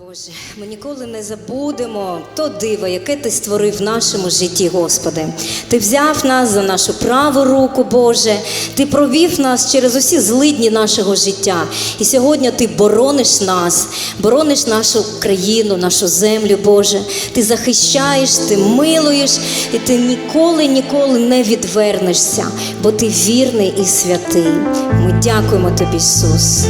Боже, ми ніколи не забудемо то диво, яке ти створив в нашому житті, Господи. Ти взяв нас за нашу праву руку, Боже. Ти провів нас через усі злидні нашого життя. І сьогодні ти борониш нас, борониш нашу країну, нашу землю, Боже. Ти захищаєш, ти милуєш, і ти ніколи, ніколи не відвернешся, бо ти вірний і святий. Ми дякуємо тобі, Ісус.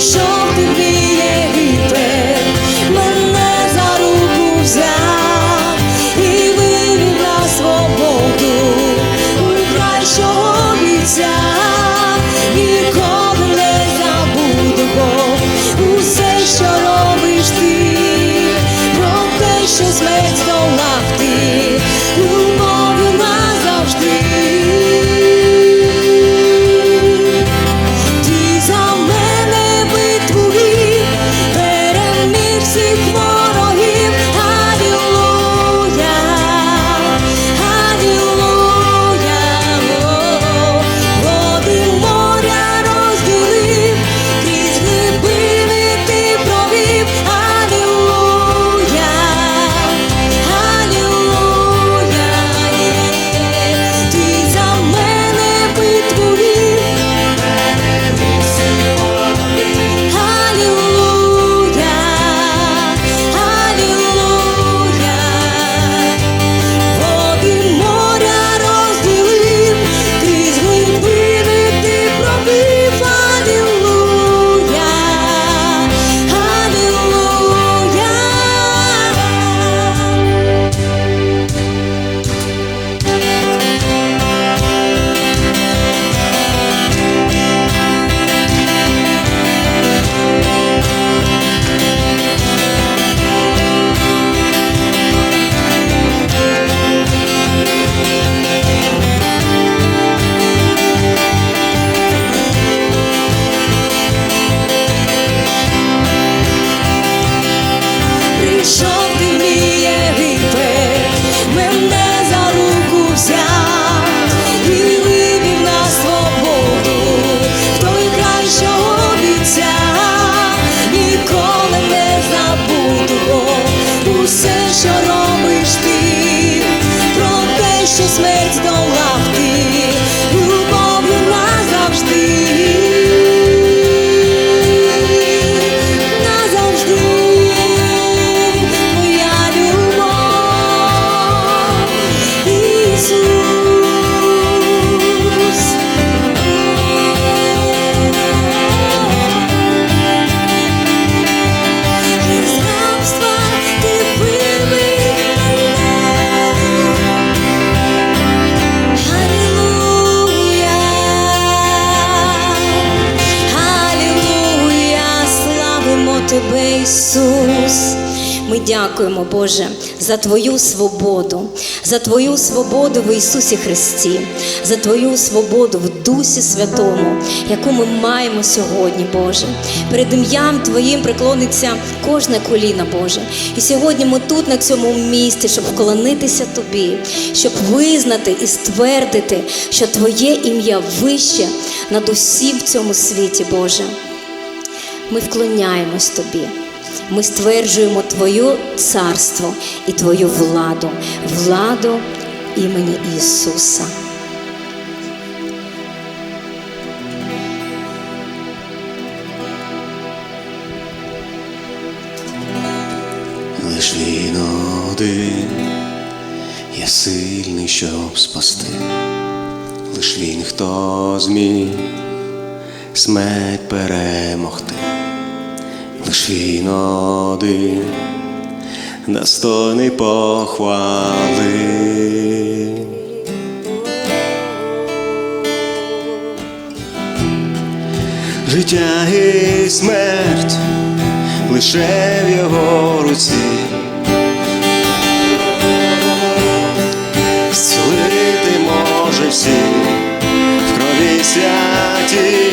show. Боже, за Твою свободу, за Твою свободу в Ісусі Христі, за Твою свободу в Дусі Святому, яку ми маємо сьогодні, Боже. Перед ім'ям Твоїм приклониться кожне коліна, Боже. І сьогодні ми тут, на цьому місці, щоб вклонитися Тобі, щоб визнати і ствердити, що Твоє ім'я вище над усім в цьому світі, Боже. Ми вклоняємось Тобі. Ми стверджуємо Твоє царство і Твою владу, владу імені Ісуса. Лиш він один є сильний, щоб спасти, лиш він, хто зміг смерть перемогти, лиш він один достойний похвали. Життя і смерть лише в його руці. Зцілити може всі в крові святі,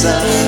さ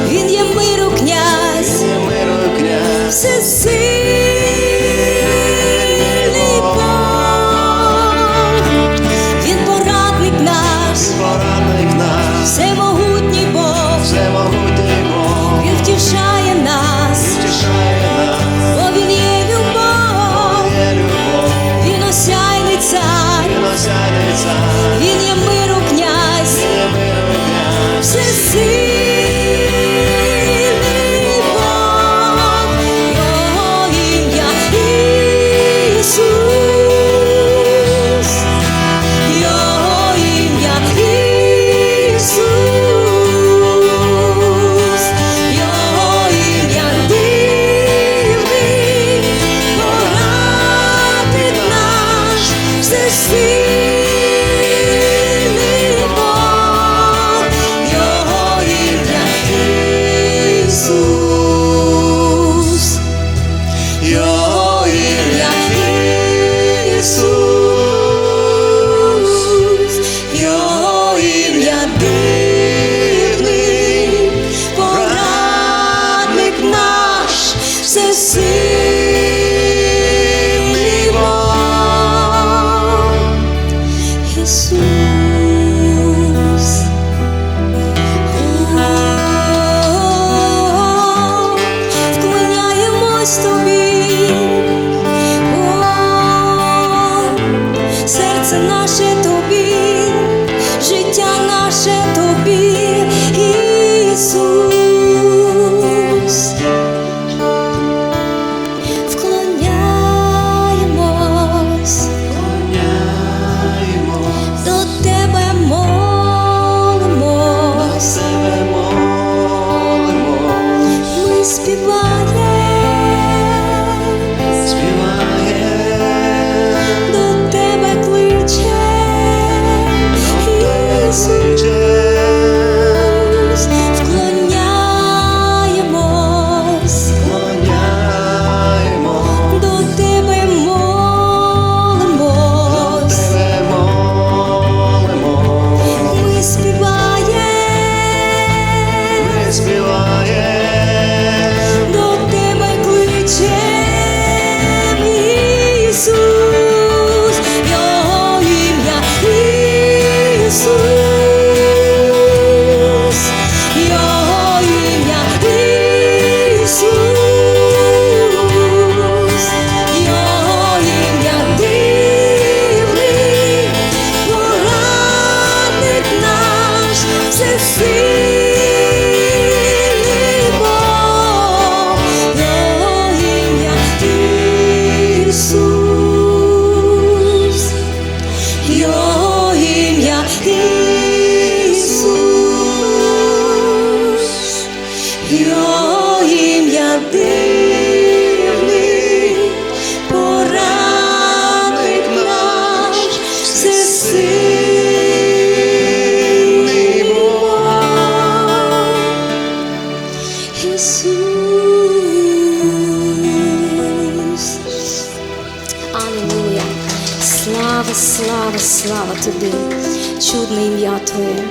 чудне ім'я Твоє.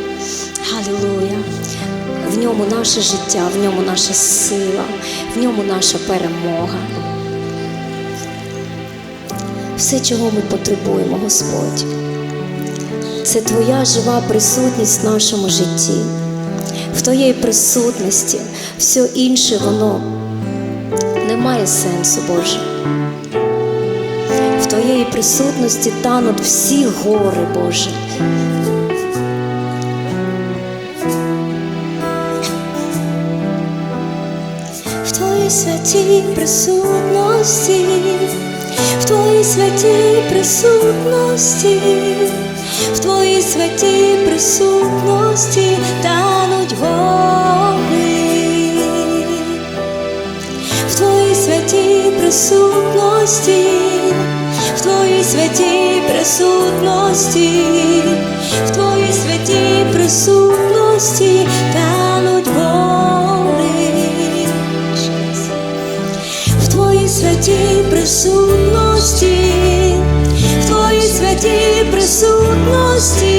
Халілуя. В ньому наше життя, в ньому наша сила, в ньому наша перемога. Все, чого ми потребуємо, Господь, це Твоя жива присутність в нашому житті. В Твоєї присутності все інше воно не має сенсу, Боже. В Твоєї присутності тануть всі гори, Боже. В Твоїй святій присутності, в Твоїй святій присутності, в Твоїй святій присутності тануть гори, в Твоїй святій присутності, святій присутності, в Твоїй святій присутності тануть гори. В Твоїй святій присутності, в Твоїй святій присутності,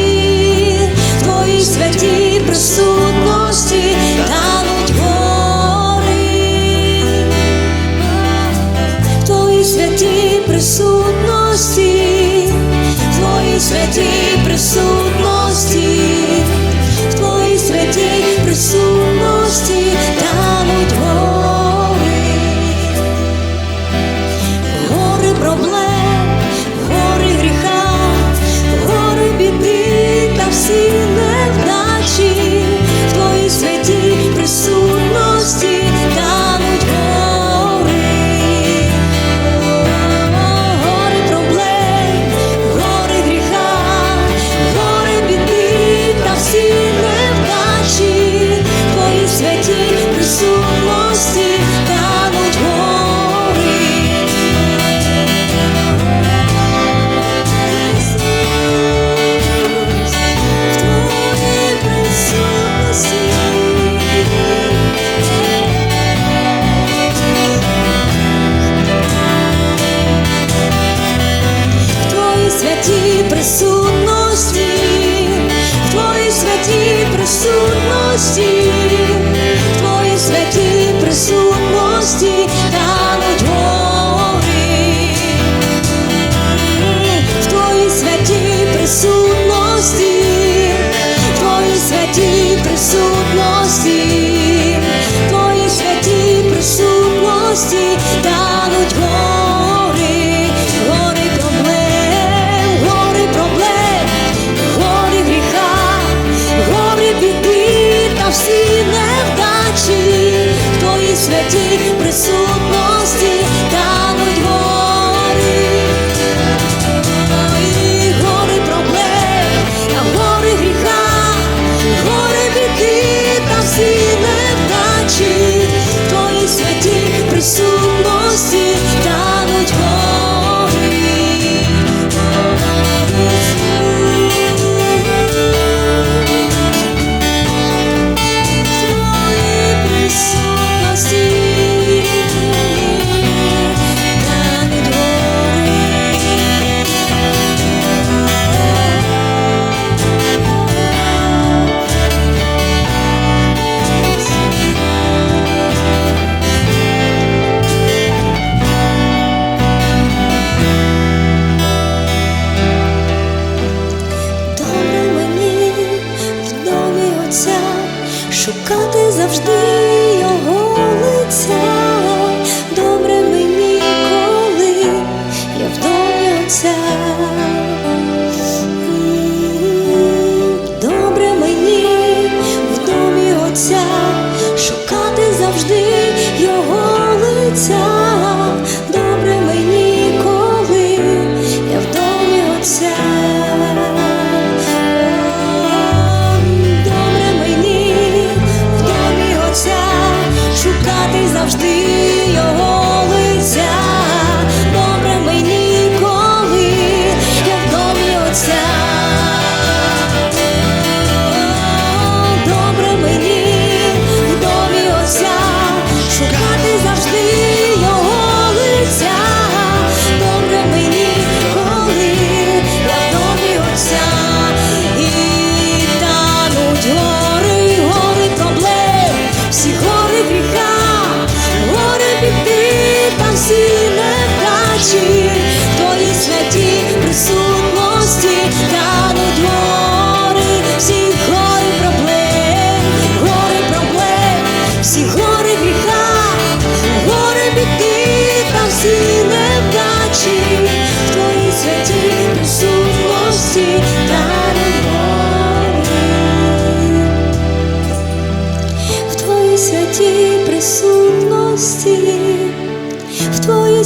всі невдачі, твої святі.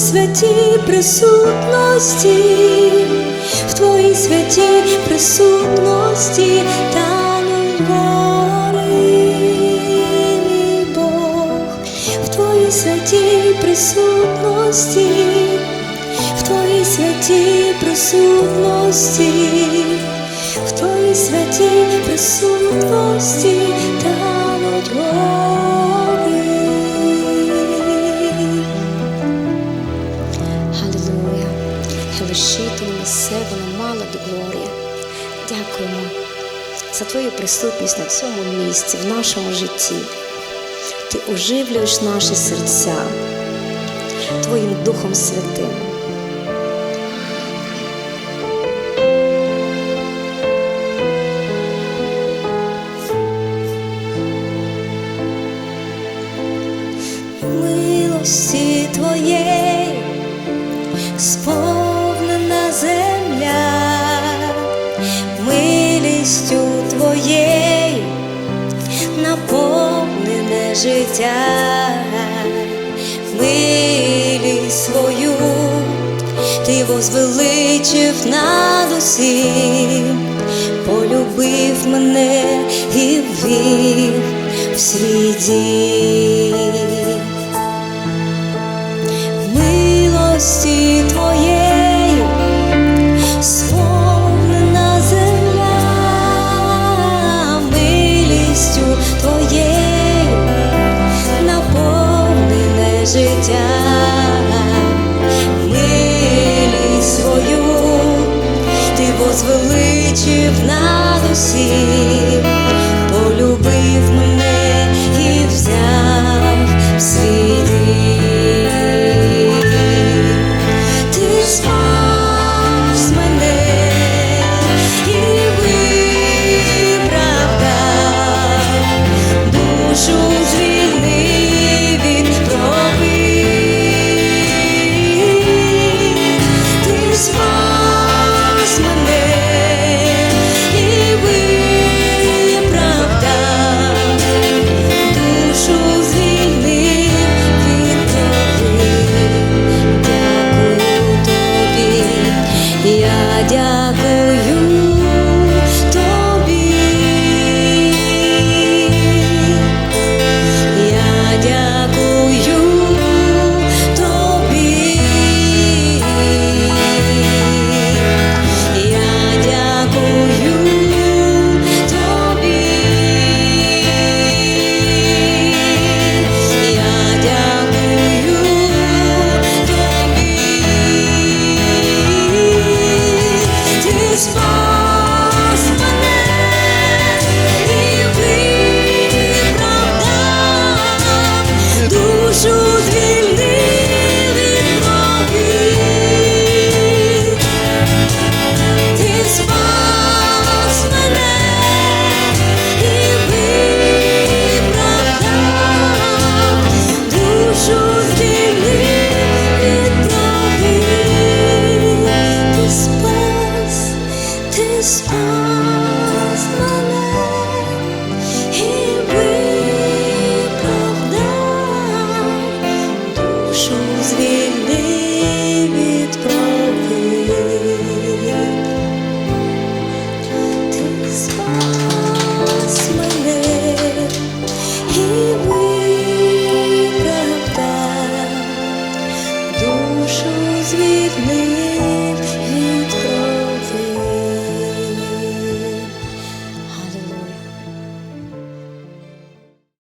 Святій присутності, в твоїй святій присутності тануть гори, мій Бог, в твоїй святій присутності, в твоїй святій присутності, в твоїй святій присутності за твою присутність на цьому місці, в нашому житті. Ти оживлюєш наші серця Твоїм Духом Святим. Наповнене життя, милість свою ти возвеличив над усім, полюбив мене і ввів в свій дім. Життя, милість свою ти возвеличив над усім,